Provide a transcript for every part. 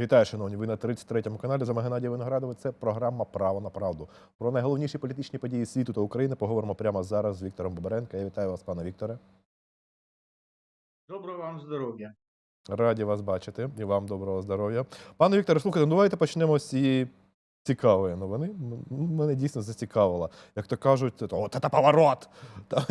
Вітаю, шановні. Ви на 33-му каналі за Геннадій Виноградова. Це програма Право на правду. Про найголовніші політичні події світу та України поговоримо прямо зараз з Віктором Бобренко. Я вітаю вас, пане Вікторе. Доброго вам здоров'я. Раді вас бачити і вам доброго здоров'я. Пане Вікторе, слухайте, ну давайте почнемо з цієї цікавої новини. Мене дійсно зацікавило. Як то кажуть, от це поворот. Та,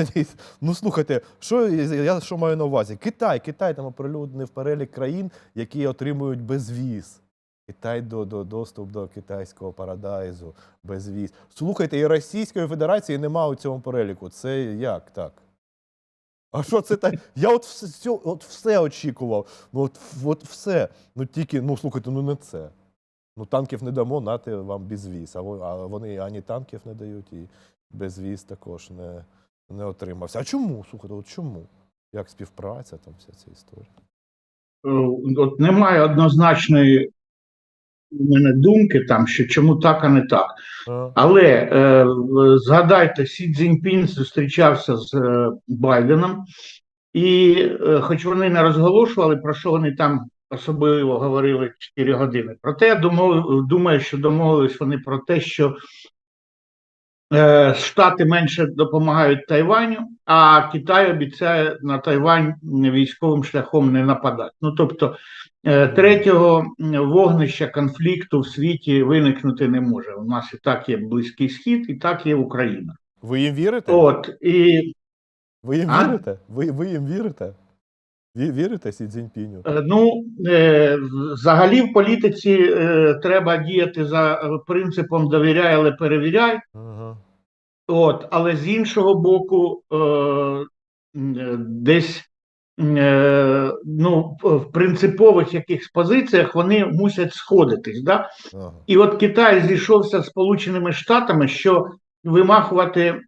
ну слухайте, що я я що маю на увазі? Китай, Китай там оприлюднив перелік країн, які отримують безвіз. Китай до, до доступ до китайського парадайзу, безвіз. Слухайте, і Російської Федерації нема у цьому переліку. Це як так? А що це так? Я от все, от все очікував. Ну, от, от все. Ну тільки, ну слухайте, ну не це. Ну, танків не дамо, нати вам безвіз. А вони ані танків не дають, і безвіз також не, не отримався. А чому? Слухайте, от чому? Як співпраця, там вся ця історія? Е, От немає однозначної у мене думки там, що чому так, а не так. Але е, згадайте, Сі Цзіньпін зустрічався з е, Байденом, і е, хоч вони не розголошували, про що вони там особливо говорили 4 години. Проте я думав, думаю, що домовились вони про те, що е, Штати менше допомагають Тайваню, а Китай обіцяє на Тайвань військовим шляхом не нападати. Ну тобто е, третього вогнища конфлікту в світі виникнути не може. У нас і так є Близький Схід, і так є Україна. Ви їм вірите? От і Ви їм А? вірите? Ви, ви їм вірите? Ві- Вірите Сі Цзіньпіню? Е, Ну, е, взагалі в політиці е, треба діяти за принципом довіряй, але перевіряй. Ага. От, але з іншого боку, десь ну, в- принципових якихось позиціях вони мусять сходитись. Да? Ага. І от Китай зійшовся з Сполученими Штатами, що вимахувати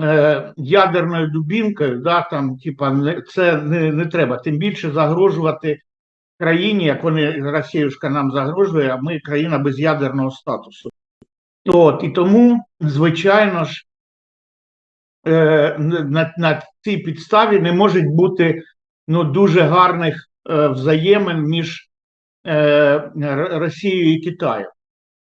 е, ядерною дубінкою, да, там, типа, не, це не, не треба. Тим більше загрожувати країні, як вони Росіюшка нам загрожує, а ми країна без ядерного статусу. От, і тому, звичайно ж, е, на, на цій підставі не можуть бути ну, дуже гарних е, взаємин між Росією і Китаєм.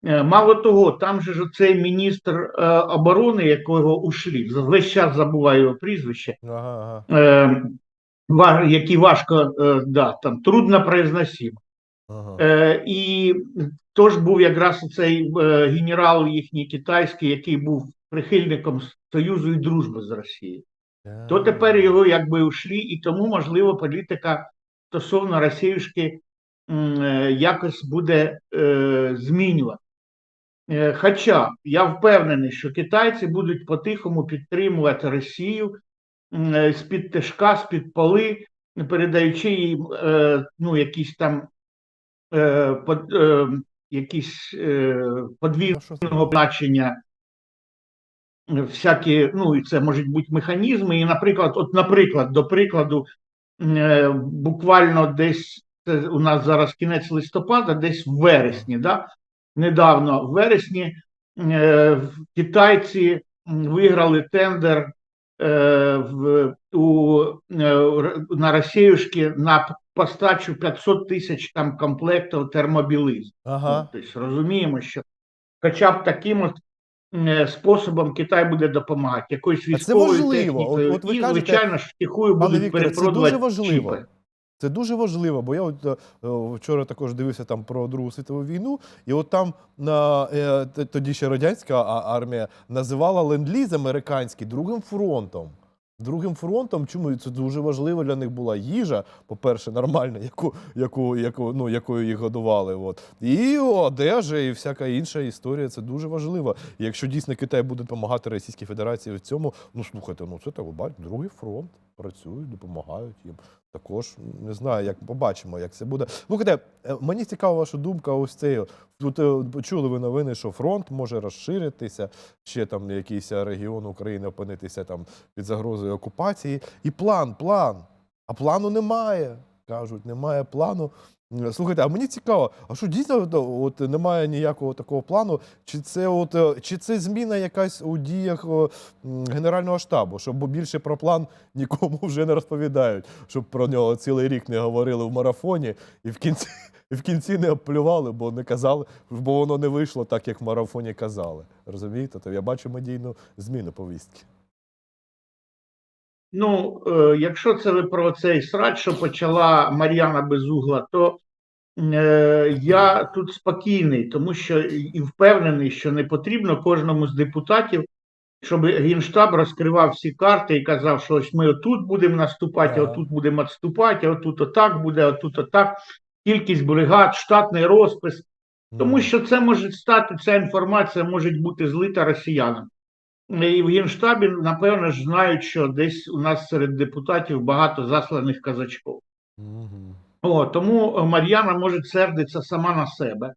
Е, Мало того, там же ж цей міністр е, оборони, якого ушлі, весь час забуваю його прізвище, Ага, ага. е, ва- який важко е, да, там, трудно произносимо. ага. Е, і тож був якраз цей е, генерал їхній китайський, який був прихильником Союзу і дружби з Росією. То тепер його якби ушлі, і тому, можливо, політика стосовно Росіюшки е, якось буде е, змінювати. Е, Хоча я впевнений, що китайці будуть по-тихому підтримувати Росію е, з-під тишка, з-під поли, передаючи їм е, ну, якісь там под, якісь подвійного значення, всякі, ну і це можуть бути механізми. І, наприклад, от, наприклад, до прикладу, буквально десь це у нас зараз кінець листопада, десь в вересні, да? Недавно в вересні е, китайці виграли тендер е, в, у, е, на Росіюшки на постачу 500 тисяч там комплектів термобілизни. Ага. Тобто розуміємо, що хоча б таким от способом Китай буде допомагати, якоюсь військовою важливо. От- от ви і, кажете, звичайно ж, Пане будуть Вікторе, це перепродувати дуже важливо. чіпи. Це дуже важливо, бо я от, е, е, вчора також дивився там про Другу світову війну, і от там на, е, тоді ще радянська армія називала ленд-ліз американський другим фронтом. Другим фронтом, чому це дуже важливо для них була їжа, по-перше, нормальна, яку, яку, яку, ну, якою їх годували. От. І одежа, і всяка інша історія. Це дуже важливо. І якщо дійсно Китай буде допомагати Російській Федерації в цьому, ну слухайте, ну це так, бачите, другий фронт. Працюють, допомагають їм. Також не знаю, як побачимо, як це буде. Слухайте, е, мені цікава ваша думка. Ось цей. Тут почули чули ви новини, що фронт може розширитися, ще там якийсь регіон України опинитися там під загрозою окупації. І план, план. А плану немає. Кажуть, немає плану. Е, Слухайте, а мені цікаво, а що дійсно от, немає ніякого такого плану? Чи це от е, чи це зміна якась у діях Генерального штабу? Щоб більше про план нікому вже не розповідають, щоб про нього цілий рік не говорили в марафоні, і в кінці, і в кінці не оплювали, бо не казали, бо воно не вийшло так, як в марафоні казали. Розумієте? То я бачу медійну зміну повістки. Ну, е, якщо це ви про цей срач, що почала Мар'яна Безугла, то е, я тут спокійний, тому що і впевнений, що не потрібно кожному з депутатів, щоб Генштаб розкривав всі карти і казав, що ось ми отут будемо наступати, а отут будемо відступати, а отут отак буде, а отут отак. Кількість бригад, штатний розпис. Тому що це може стати, ця інформація може бути злита росіянам. І в Генштабі, напевно ж, знають, що десь у нас серед депутатів багато засланих казачків. Мгм. О, тому Мар'яна може сердитися сама на себе.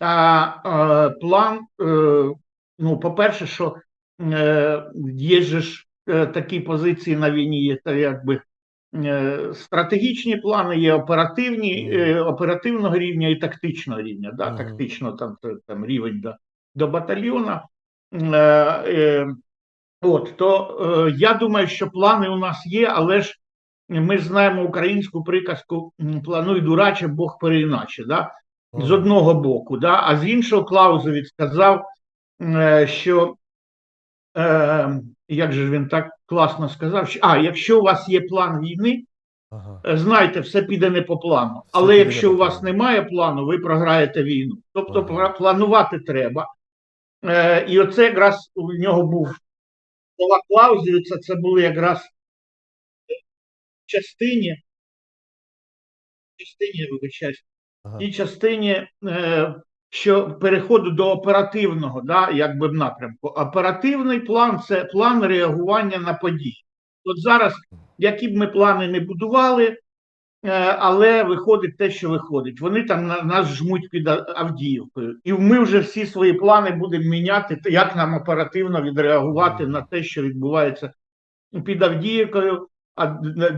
А е, план, е, ну, по-перше, що е, є ж е, такі позиції на війні, є та якби е, стратегічні плани, є оперативні, е, оперативного рівня і тактичного рівня. Да? Тактично там, там рівень до, до батальйона. Е, е, от, то е, я думаю, що плани у нас є, але ж ми знаємо українську приказку плануй дураче, Бог переіначе. Да? з одного боку, да? а з іншого Клаузевіць сказав, що е, як же ж він так класно сказав, що а якщо у вас є план війни, Ага. знайте, все піде не по плану. Все Але якщо у вас немає плану, ви програєте війну. Тобто Ага. планувати треба. Е, і оце якраз у нього був слова Клаузевіца, це були якраз в частині, в частині, вибачаюсь, Ага. тій частині, е, що переходу до оперативного, да, якби в напрямку. Оперативний план це план реагування на події. От зараз, які б ми плани не будували, е, але виходить те, що виходить. Вони там на нас жмуть під Авдіївкою, і ми вже всі свої плани будемо міняти, як нам оперативно відреагувати на те, що відбувається під Авдіївкою. А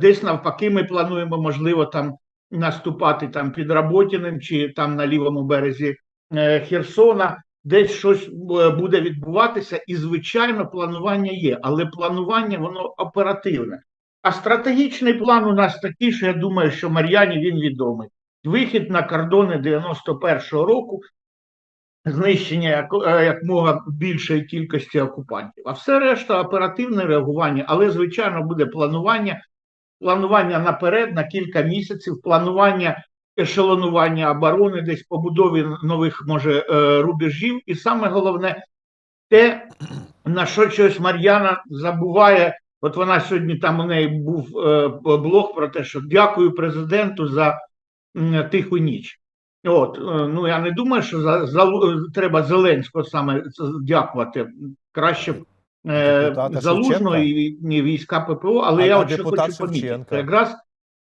десь навпаки, ми плануємо, можливо, там наступати там під Работіним чи там на лівому березі е, Херсона, десь щось е, буде відбуватися, і звичайно, планування є, але планування воно оперативне. А стратегічний план у нас такий, що я думаю, що Мар'яні він відомий. Вихід на кордони 91-го року, знищення як, е, якмога більшої кількості окупантів. А все решта оперативне реагування, але звичайно буде планування, планування наперед на кілька місяців, планування ешелонування оборони, десь побудові нових може е, рубежів, і саме головне те, на що щось Мар'яна забуває. От вона сьогодні там у неї був е, блог про те, що дякую президенту за тиху ніч. От, е, ну я не думаю, що за, за треба Зеленського саме дякувати. Краще б е, залужно і, і війська ППО, але А- я от що хочу помітити. Якраз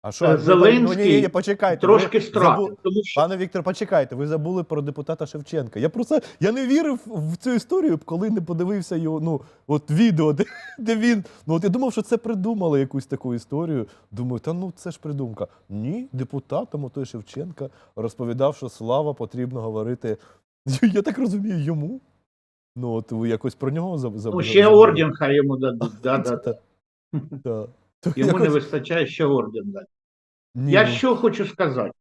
А що Е, Зеленський ну, ні, ні, почекайте. трошки стратив, забу- що Пане Віктор, почекайте, ви забули про депутата Шевченка. Я просто я не вірив в цю історію, коли не подивився його. Ну от відео, де, де він. Ну от я думав, що це придумали якусь таку історію. Думаю, та ну це ж придумка. Ні, депутатом той Шевченка розповідав, що слава потрібно говорити. Я так розумію, йому. Ну, от ви якось про нього заб- заб- ну, ще орден хай йому дадуть. Йому не вистачає ще орден дати. Ні, Я ну, що хочу сказати.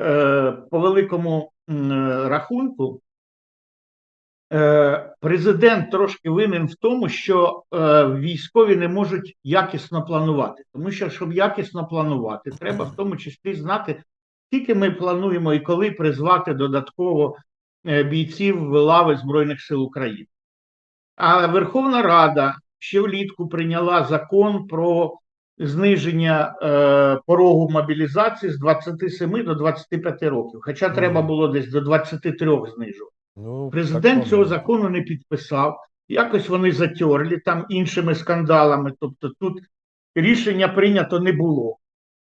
Е, по великому рахунку, е, президент трошки винен в тому, що е, військові не можуть якісно планувати. Тому що, щоб якісно планувати, треба в тому числі знати, скільки ми плануємо і коли призвати додатково бійців в лави Збройних сил України. А Верховна Рада ще влітку прийняла закон про зниження е, порогу мобілізації з 27 до 25 років. Хоча Мгм. треба було десь до 23 знижувати. ну, Президент так цього закону не підписав. Якось вони затерли там іншими скандалами. Тобто тут рішення прийнято не було.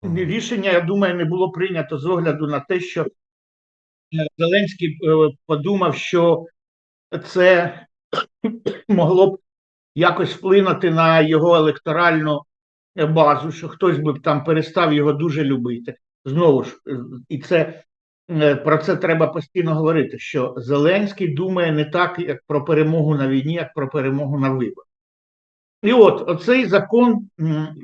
Мгм. Рішення, я думаю, не було прийнято з огляду на те, що е, Зеленський е, подумав, що це могло б якось вплинути на його електоральну базу, що хтось би там перестав його дуже любити. знову ж, е, і це е, про це треба постійно говорити, що Зеленський думає не так, як про перемогу на війні, як про перемогу на виборах. І от оцей закон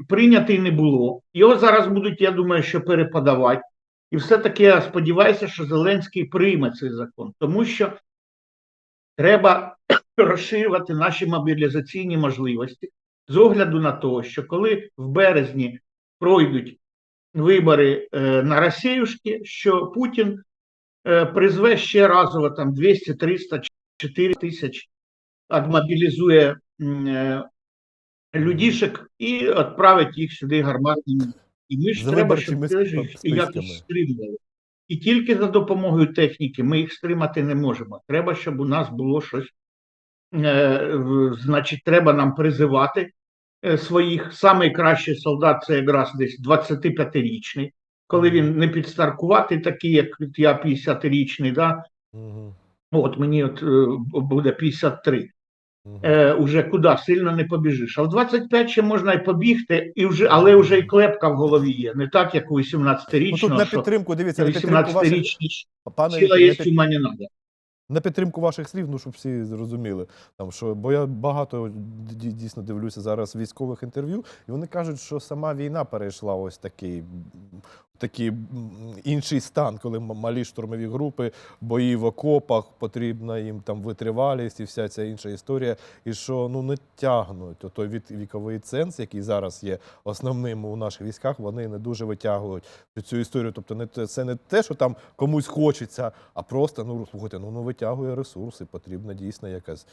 прийнятий не було. Його зараз будуть, я думаю, що переподавати. І все-таки я сподіваюся, що Зеленський прийме цей закон, тому що треба розширювати наші мобілізаційні можливості з огляду на те, що коли в березні пройдуть вибори е, на Росіюшки, що Путін е, призве ще разово там 200, 300, 4 тисяч, адмобілізує е, людішек і відправить їх сюди гарматними. І ми ж За треба, щоб теж їх якось стримували. І тільки за допомогою техніки ми їх стримати не можемо. Треба, щоб у нас було щось. Е, значить, треба нам призивати е, своїх. Самий кращий солдат це якраз десь 25-річний, коли він не підстаркуватий, такий, як я 50-річний, да? От мені от е, буде 53 Мгм. е, уже куди сильно не побіжиш. А в 25 ще можна і побігти, і вже, але вже і клепка в голові є. Не так, як у Ну, тут 18-річного, на що підтримку, дивіться, на підтримку ваших, 18-річний пане є, ума не надо. На підтримку ваших слів, ну щоб всі зрозуміли. Там що, бо я багато дійсно дивлюся зараз військових інтерв'ю, і вони кажуть, що сама війна перейшла ось такий. Такий інший стан, коли малі штурмові групи, бої в окопах, потрібна їм там витривалість і вся ця інша історія. І що ну не тягнуть той віковий ценз, який зараз є основним у наших військах, вони не дуже витягують цю історію. Тобто, не це не те, що там комусь хочеться, а просто ну слухайте, ну, ну витягує ресурси. Потрібна дійсно якась.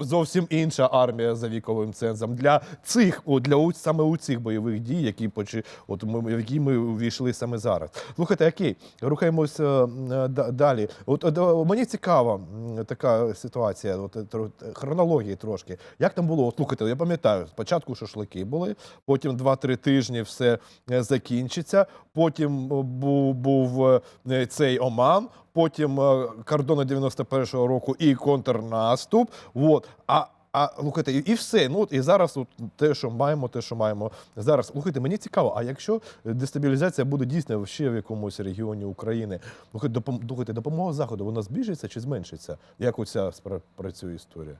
Зовсім інша армія за віковим цензом для цих, для саме у цих бойових дій, які почи, от ми, в які ми увійшли саме зараз. Слухайте, окей, рухаємося е, далі. От, от, е, мені цікава така ситуація, от, е, хронології трошки. Як там було? От, слухайте, я пам'ятаю, спочатку шашлики були, потім 2-3 тижні все е, закінчиться. Потім е, був, був е, цей Оман, потім е, кордони 91-го року і контрнаступ. От. А, а слухайте, і, все. Ну і зараз от те, що маємо, те, що маємо зараз. Слухайте, мені цікаво, а якщо дестабілізація буде дійсно ще в якомусь регіоні України, слухайте, допом- слухайте, допомога заходу, вона збільшиться чи зменшиться? Як оця працює історія?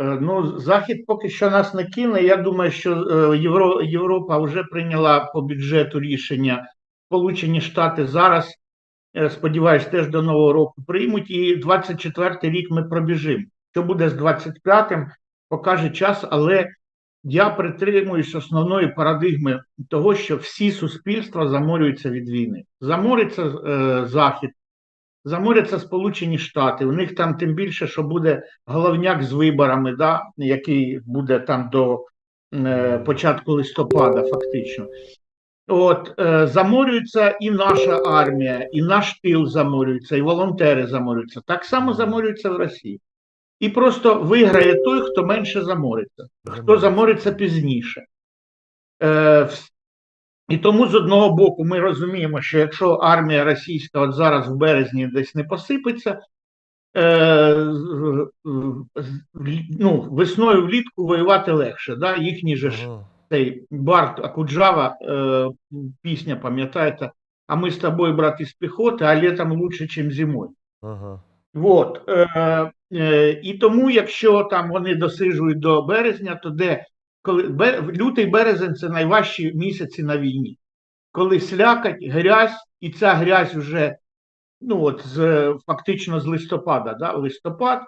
Е, Ну, Захід поки що нас не кине. Я думаю, що е, Європа вже прийняла по бюджету рішення. Сполучені Штати зараз, е, сподіваюсь, теж до Нового року приймуть. І 24-й рік ми пробіжимо. Що буде з 25-м, покаже час, але я притримуюсь основної парадигми того, що всі суспільства заморюються від війни. Замориться е, Захід, заморяться Сполучені Штати. У них там тим більше, що буде головняк з виборами, да, який буде там до е, початку листопада, фактично. От е, заморюється і наша армія, і наш тил заморюється, і волонтери заморюються. Так само заморюються в Росії. І просто виграє той, хто менше замориться, хто замориться пізніше. Е, і тому з одного боку ми розуміємо, що якщо армія російська от зараз в березні десь не посипеться, е, ну, весною влітку воювати легше. Да? Їхній же. Цей Барт Акуджава, е, пісня, пам'ятаєте, а ми з тобою, брат, із піхоти, а літом лучше, ніж зимою. Ага. Вот. Е, е, і тому, якщо там вони досижують до березня, то де коли бе, лютий березень це найважчі місяці на війні, коли слякать, грязь, і ця грязь вже ну от з фактично з листопада, да, листопад.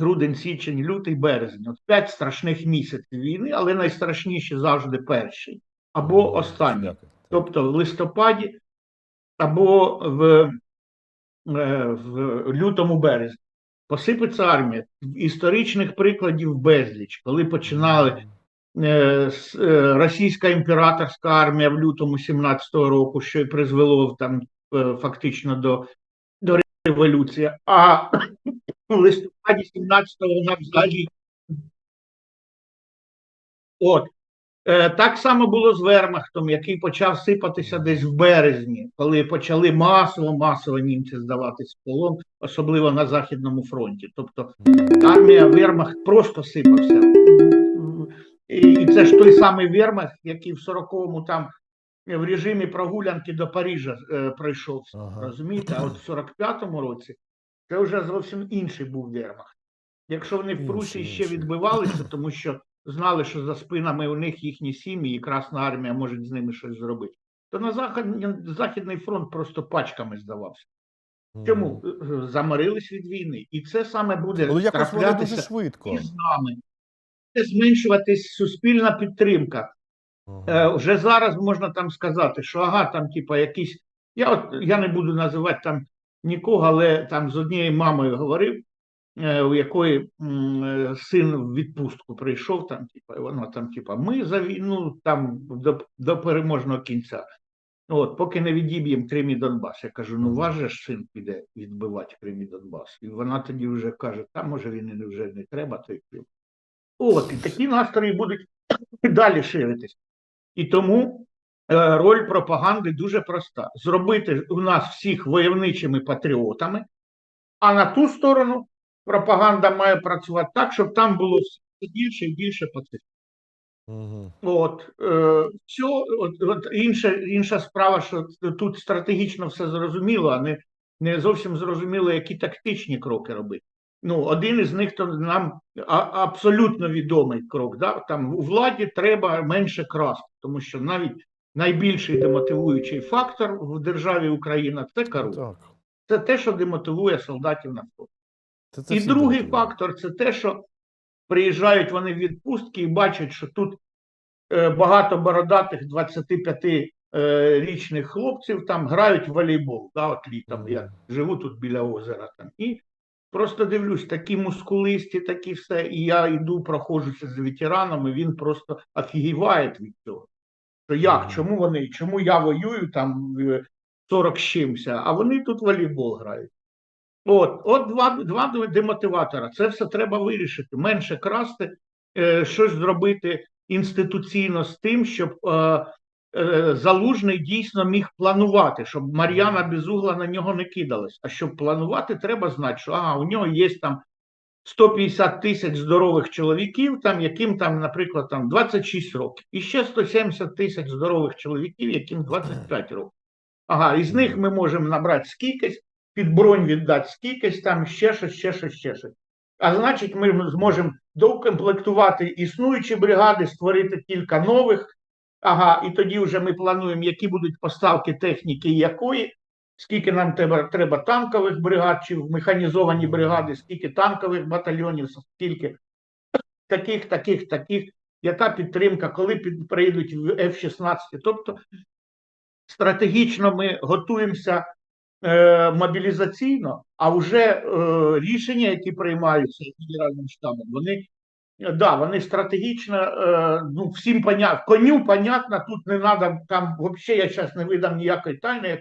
Грудень, січень, лютий, березень. От п'ять страшних місяців війни, але найстрашніші завжди перший або останній. Тобто в листопаді або в, е, в лютому березні. Посипеться армія. Історичних прикладів безліч, коли починали е, е, російська імператорська армія в лютому 17-го року, що й призвело там е, фактично до, до революції. А в листопаді 17-го вона взагалі. От. Е, Так само було з Вермахтом, який почав сипатися десь в березні, коли почали масово масово німці здаватись в полон, особливо на Західному фронті. Тобто армія Вермахт просто сипався. І, це ж той самий Вермахт, який в 40-му там в режимі прогулянки до Парижа е, пройшовся. Ага. Розумієте? А от в 45-му році це вже зовсім інший був Вермахт. Якщо вони в Прусії ще відбивалися, тому що знали, що за спинами у них їхні сім'ї, і Красна армія може з ними щось зробити, то на Західний, Західний фронт просто пачками здавався. Чому Е, е, від війни? І це саме буде Ну, якось вони дуже швидко. і з нами. Буде зменшуватись суспільна підтримка. Ага. Е, вже зараз можна там сказати, що ага, там, типа, якісь. Я от я не буду називати там нікого, але там з однією мамою говорив, е, у якої син в відпустку прийшов, там, типа, і вона там, типа, ми за війну там до, до переможного кінця. От, поки не відіб'ємо Крим і Донбас. Я кажу, ну ваш же син піде відбивати Крим і Донбас. І вона тоді вже каже, та може він і вже не треба той Крим. От, і такі настрої будуть далі ширитись. І тому роль пропаганди дуже проста: зробити у нас всіх войовничими патріотами, а на ту сторону пропаганда має працювати так, щоб там було все більше і більше пацифістів. Мгм. От, е, все, от, от інша, інша справа, що тут стратегічно все зрозуміло, а не, не зовсім зрозуміло, які тактичні кроки робити. Ну, один із них то нам абсолютно відомий крок. Да? Там у владі треба менше красти, тому що навіть найбільший демотивуючий фактор в державі Україна це корупція. Так. Це те, що демотивує солдатів на фронт. Це, це І другий будуть фактор це те, що приїжджають вони в відпустки і бачать, що тут е, багато бородатих 25-річних хлопців там грають в волейбол, да, от літом. Я живу тут біля озера там. І просто дивлюсь, такі мускулисті, такі все. І я йду, проходжуся з ветеранами, він просто офігіває від цього. Що як, чому вони, чому я воюю там е, 40 з чимся, а вони тут волейбол грають. От, от два, два демотиватора. Це все треба вирішити. Менше красти, е, щось зробити інституційно з тим, щоб е, е, залужний дійсно міг планувати, щоб Мар'яна Безугла на нього не кидалась. А щоб планувати, треба знати, що ага, у нього є там 150 тисяч здорових чоловіків, там, яким там, наприклад, там 26 років, і ще 170 тисяч здорових чоловіків, яким 25 років. Ага, із них ми можемо набрати скількись, під бронь віддати скількись, там ще щось, ще щось, ще щось. А значить, ми зможемо доукомплектувати існуючі бригади, створити кілька нових. Ага, і тоді вже ми плануємо, які будуть поставки техніки якої, скільки нам треба, треба танкових бригад чи в механізовані бригади, скільки танкових батальйонів, скільки таких, таких, таких, яка підтримка, коли під, приїдуть в F-16. Тобто стратегічно ми готуємося е, мобілізаційно, а вже е, рішення, які приймаються генеральним штабом, вони да, вони стратегічно, е, ну всім понятно, коню понятно, тут не треба, там взагалі я зараз не видам ніякої тайни, як.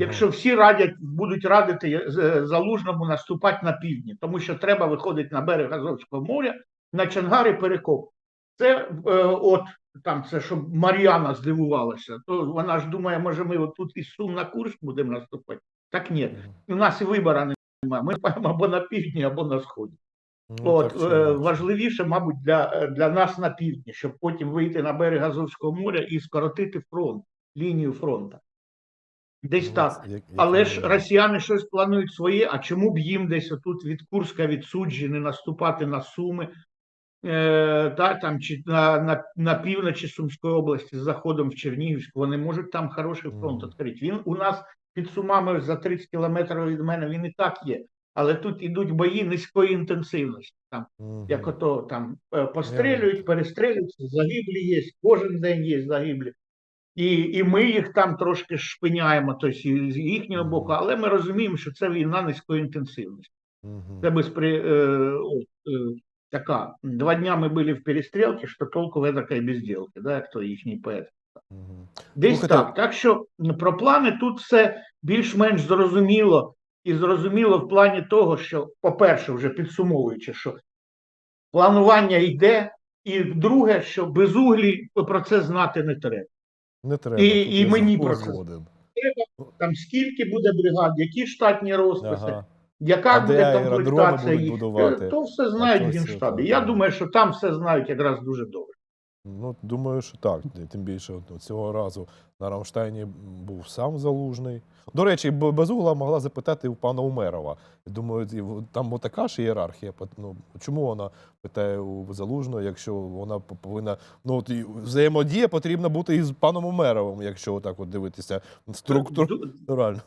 Якщо всі радять, будуть радити е, залужному наступати на півдні, тому що треба виходити на берег Азовського моря, на Чангари перекоп. Це е, от там це щоб Мар'яна здивувалася, то вона ж думає, може, ми отут із Сум на Курськ будемо наступати. Так ні, у нас і вибору немає. Ми маємо або на півдні, або на сході. Ну, От так е, важливіше, мабуть, для, е, для нас на півдні, щоб потім вийти на берег Азовського моря і скоротити фронт, лінію фронту. Десь так. Але ж росіяни щось планують своє. А чому б їм десь отут від Курська, від Суджі не наступати на Суми, е, та, там, чи на, на, на півночі Сумської області з заходом в Чернігівську? Вони можуть там хороший фронт відкрити. Він у нас під Сумами за 30 кілометрів від мене він і так є. Але тут ідуть бої низької інтенсивності. Там, як ото там е, пострілюють, перестрілюються, загиблі є, кожен день є загиблі. І, і ми їх там трошки шпиняємо, тобто з їхнього боку, але ми розуміємо, що це війна низької інтенсивності. Це безпри... е, е, така. Два дня ми були в перестрілці, що толку в этой безділки, да, як то їхній поет. Десь Слухайте, так. Так що про плани тут все більш-менш зрозуміло. І зрозуміло в плані того, що, по-перше, вже підсумовуючи, що планування йде, і друге, що без углі про це знати не треба. Не треба. І- тут і я мені про це Там скільки буде бригад, які штатні розписи, Ага. яка А буде аеродроми комплектація будуть їх, будувати? Е, то все знають А в то Генштабі. Я думаю, що там все знають якраз дуже добре. Ну, думаю, що так. Тим більше от, цього разу на Рамштайні був сам залужний. До речі, Безугла могла запитати у пана Умерова. Думаю, там така ж ієрархія. Ну, чому вона питає у залужного, якщо вона повинна. Ну, от, взаємодія потрібна бути із паном Умеровим, якщо отак от дивитися структурально.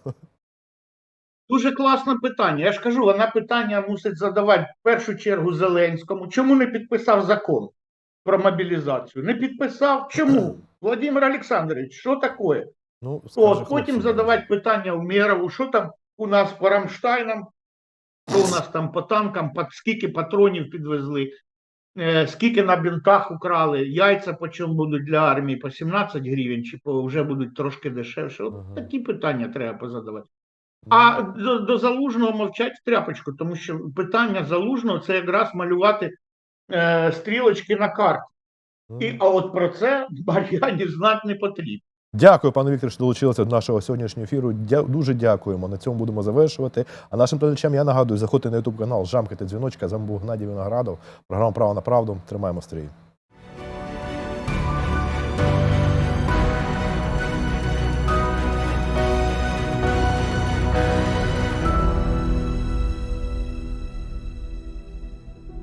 Дуже класне питання. Я ж кажу, вона питання мусить задавати в першу чергу Зеленському. Чому не підписав закон про мобілізацію? Не підписав? Чому? Володимир Олександрович, що таке? Ну, От, потім задавати питання Умєрову, що там у нас по Рамштайнам, що у нас там по танкам, по, скільки патронів підвезли, е, скільки на бінтах украли, яйця по чому будуть для армії, по 17 гривень, чи по, вже будуть трошки дешевше. От Ага. такі питання треба позадавати. Ну, А до, до залужного мовчать в тряпочку, тому що питання залужного це якраз малювати е, стрілочки на карті. ну. І, а от про це Мар'яні знати не потрібно. Дякую, пане Віктор, що долучилися до нашого сьогоднішнього ефіру. Дя- дуже дякуємо. На цьому будемо завершувати. А нашим глядачам я нагадую, заходьте на YouTube канал, жамкайте дзвіночка. З вами був Гнадій Виноградов. Програма Право на правду. Тримаємо стрій.